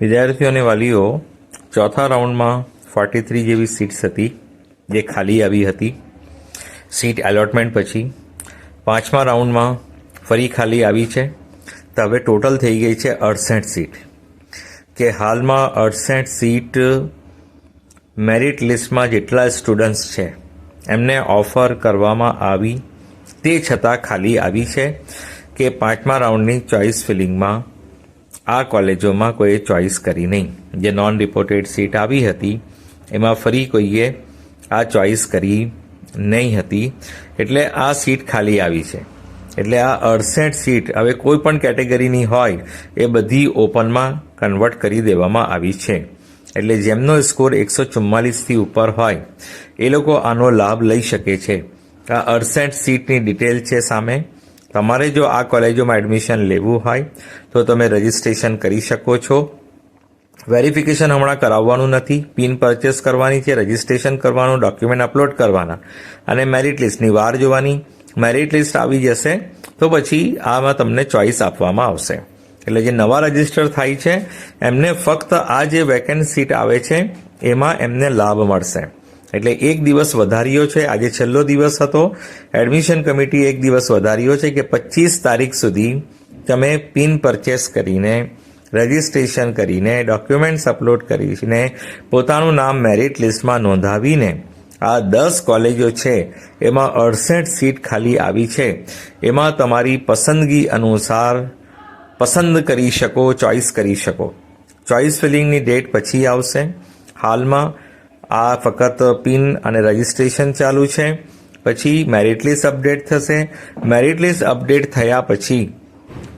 વિદ્યાર્થીઓ અને વાલીઓ, ચોથા રાઉન્ડમાં ફોર્ટી થ્રી જેવી સીટ્સ હતી, જે ખાલી આવી હતી. સીટ એલોટમેન્ટ પછી પાંચમા રાઉન્ડમાં ફરી ખાલી આવી છે. તો હવે ટોટલ થઈ ગઈ છે અડસઠ સીટ કે હાલમાં અડસઠ સીટ મેરિટ લિસ્ટમાં જેટલા સ્ટુડન્ટ્સ છે, એમને ઓફર કરવામાં આવી. તે છતાં ખાલી આવી છે કે પાંચમા રાઉન્ડની ચોઇસ ફિલિંગમાં આ કોલેજોમાં કોઈએ ચોઇસ કરી નહીં. જે નોન રિપોર્ટેડ સીટ આવી હતી, એમાં ફરી કોઈએ આ ચોઇસ કરી નહીં હતી. એટલે આ સીટ ખાલી આવી છે. એટલે આ અડસઠ સીટ હવે કોઈ પણ કેટેગરીની હોય, એ બધી ઓપનમાં કન્વર્ટ કરી દેવામાં આવી છે. એટલે જેમનો સ્કોર એકસો ચુમ્માલીસથી ઉપર હોય, એ લોકો આનો લાભ લઈ શકે છે. આ અડસઠ સીટની ડિટેલ છે સામે. તમારે જો આ કોલેજોમાં એડમિશન લેવું હોય, તો તમે રજિસ્ટ્રેશન કરી શકો છો. વેરિફિકેશન હમણાં કરાવવાનું નથી. પિન પરચેસ કરવાની છે રજિસ્ટ્રેશન કરવાનું ડોક્યુમેન્ટ અપલોડ કરવાના. અને મેરિટ લિસ્ટની વાર જોવાની. મેરિટ લિસ્ટ આવી જશે, તો પછી આમાં તમને ચોઇસ આપવામાં આવશે. એટલે જે નવા રજિસ્ટર થાય છે, એમને ફક્ત આ જે વેકેન્ટ સીટ આવે છે, એમાં એમને લાભ મળશે. એટલે એક દિવસ વધાર્યો છે. આજે છેલ્લો દિવસ હતો. એડમિશન કમિટી એક દિવસ વધાર્યો છે કે પચીસ તારીખ સુધી તમે પિન પરચેસ કરીને રજિસ્ટ્રેશન કરીને ડોક્યુમેન્ટ્સ અપલોડ કરીને પોતાનું નામ મેરિટ લિસ્ટમાં નોંધાવીને આ દસ કોલેજો છે એમાં અડસઠ સીટ ખાલી આવી છે. એમાં તમારી પસંદગી અનુસાર પસંદ કરી શકો ચોઇસ કરી શકો. ચોઇસ ફિલિંગની ડેટ પછી આવશે. હાલમાં આ ફક્ત પિન અને રજિસ્ટ્રેશન ચાલુ છે. પછી મેરિટ લિસ્ટ અપડેટ થશે. મેરિટ લિસ્ટ અપડેટ થયા પછી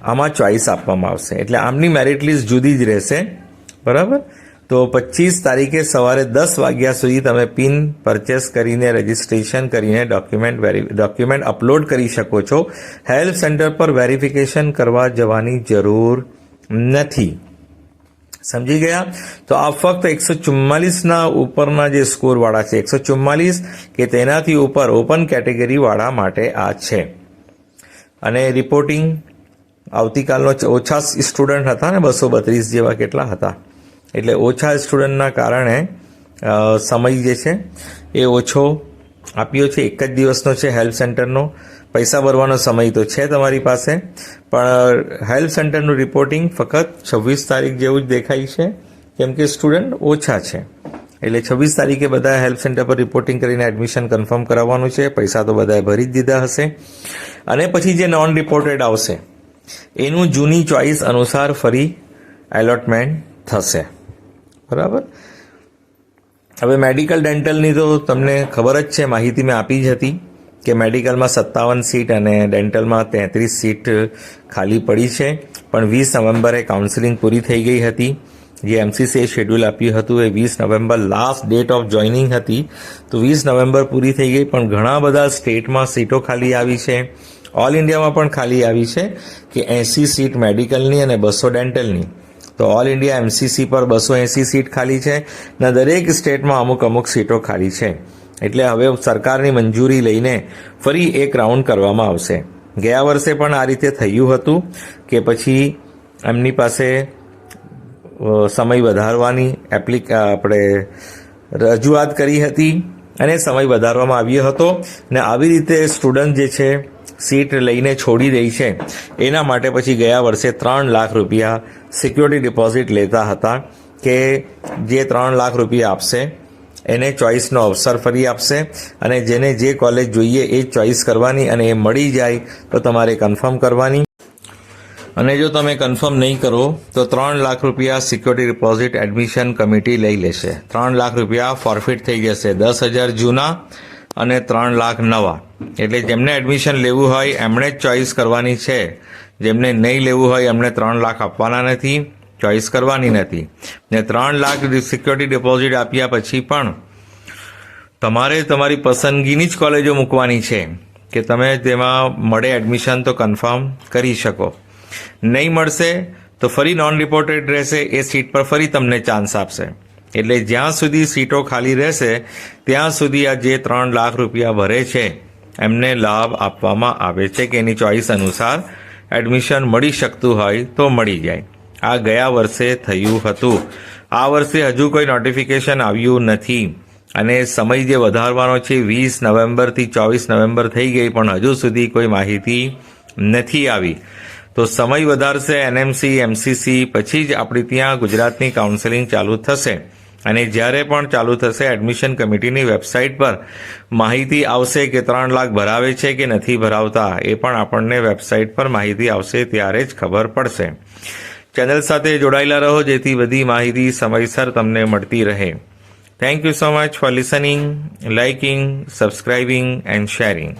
આમાં ચોઇસ આપવામાં આવશે. એટલે આમની મેરિટ લિસ્ટ જુદી જ રહેશે. બરાબર? તો પચીસ તારીખે સવારે દસ વાગ્યા સુધી તમે પિન પરચેસ કરીને રજિસ્ટ્રેશન કરીને ડોક્યુમેન્ટ વેરી ડોક્યુમેન્ટ અપલોડ કરી શકો છો. હેલ્થ સેન્ટર પર વેરિફિકેશન કરવા જવાની જરૂર નથી. સમજી ગયા? તો આ ફક્ત એકસો ચુમ્માલીસના ઉપરના જે સ્કોરવાળા છે, એકસો ચુમ્માલીસ, કે તેનાથી ઉપર ઓપન કેટેગરીવાળા માટે આ છે. અને રિપોર્ટિંગ આવતીકાલનો ઓછા સ્ટુડન્ટ હતા ને, બસો બત્રીસ જેવા કેટલા હતા. એટલે ઓછા સ્ટુડન્ટના કારણે સમય જે છે એ ઓછો આપ્યો છે. એક જ દિવસનો છે હેલ્થ સેન્ટરનો. પૈસા ભરવાનો સમય તો છે તમારી પાસે, પણ હેલ્થ સેન્ટરનું રિપોર્ટિંગ ફક્ત છવ્વીસ તારીખ જેવું જ દેખાય છે, કેમ કે સ્ટુડન્ટ ઓછા છે. એટલે છવ્વીસ તારીખે બધા હેલ્થ સેન્ટર પર રિપોર્ટિંગ કરીને એડમિશન કન્ફર્મ કરાવવાનું છે, પૈસા તો બધાએ ભરી જ દીધા હશે. અને પછી જે નોન રિપોર્ટેડ આવશે, એનું જૂની ચોઇસ અનુસાર ફરી એલોટમેન્ટ થશે. બરાબર? હવે મેડિકલ ડેન્ટલની તો તમને ખબર જ છે, માહિતી મેં આપી જ હતી. કે મેડિકલમાં સત્તાવન સીટ અને ડેન્ટલમાં તેત્રીસ સીટ ખાલી પડી છે. પણ વીસ નવેમ્બરે કાઉન્સિલિંગ પૂરી થઈ ગઈ હતી. જે એમસીસીએ શેડ્યુલ આપ્યું હતું એ વીસ November last date of joining હતી. તો વીસ નવેમ્બર પૂરી થઈ ગઈ પણ ઘણા બધા સ્ટેટમાં સીટો ખાલી આવી છે. ઓલ ઇન્ડિયામાં પણ ખાલી આવી છે કે એંસી સીટ મેડિકલની અને બસો ડેન્ટલની. તો ઓલ ઇન્ડિયા એમસીસી પર બસો એંસી સીટ ખાલી છે. ને દરેક સ્ટેટમાં અમુક અમુક સીટો ખાલી છે. એટલે હવે સરકારની મંજૂરી લઈને ફરી એક રાઉન્ડ કરવામાં આવશે. ગયા વર્ષે પણ આ રીતે થયું હતું કે પછી એમની પાસે સમય વધારવાની એપ્લિક આપણે રજૂઆત કરી હતી અને સમય વધારવામાં આવ્યો હતો ને આવી રીતે સ્ટુડન્ટ જે છે સીટ લઈને છોડી દે છે. એના માટે પછી ગયા વર્ષે ત્રણ લાખ રૂપિયા સિક્યોરિટી ડિપોઝિટ લેતા હતા કે જે ત્રણ લાખ રૂપિયા આપશે. એને ચોઇસનો અવસર ફરી આપશે અને જેને જે કોલેજ જોઈએ એ ચોઇસ કરવાની અને એ મળી જાય તો તમારે કન્ફર્મ કરવાની. અને જો તમે કન્ફર્મ નહીં કરો તો ત્રણ લાખ રૂપિયા સિક્યોરિટી ડિપોઝિટ એડમિશન કમિટી લઈ લેશે. ત્રણ લાખ રૂપિયા ફોરફિટ થઈ જશે. દસ હજાર જૂના અને ત્રણ લાખ નવા. એટલે જેમને એડમિશન લેવું હોય એમણે જ ચોઇસ કરવાની છે. જેમને નહીં લેવું હોય એમણે ત્રણ લાખ આપવાના નથી. ચોઇસ કરવાની નથી. ને ત્રણ લાખ સિક્યોરિટી ડિપોઝિટ આપ્યા પછી પણ તમારે તમારી પસંદગીની જ કોલેજો મૂકવાની છે કે તમે તેમાં મળે એડમિશન તો કન્ફર્મ કરી શકો. નહીં મળશે તો ફરી નોન રિપોર્ટેડ રહેશે, એ સીટ પર ફરી તમને ચાન્સ આપશે. એટલે જ્યાં સુધી સીટો ખાલી રહેશે, ત્યાં સુધી આ જે ત્રણ લાખ રૂપિયા ભરે છે, એમને લાભ આપવામાં આવે છે કે એની ચોઇસ અનુસાર એડમિશન મળી શકતું હોય તો મળી જાય. આ ગયા વર્ષે થયું હતું. આ વર્ષે હજુ કોઈ નોટિફિકેશન આવ્યું નથી. અને સમય જે વધારવાનો છે, વીસ નવેમ્બરથી ચોવીસ નવેમ્બર થઈ ગઈ, પણ હજુ સુધી કોઈ માહિતી નથી આવી. તો સમય વધારશે, એનએમસી, એમસીસી, પછી જ આપણી ત્યાં ગુજરાતની કાઉન્સેલિંગ ચાલુ થશે. અને જ્યારે પણ ચાલુ થશે એડમિશન કમિટીની વેબસાઇટ પર માહિતી આવશે કે ત્રણ લાખ ભરાવે છે કે નથી ભરાવતા, એ પણ આપણને વેબસાઇટ પર માહિતી આવશે ત્યારે જ ખબર પડશે. ચેનલ સાથે જોડાયેલા રહો, જેથી બધી માહિતી સમયસર તમને મળતી રહે. Thank you so much for listening liking subscribing and sharing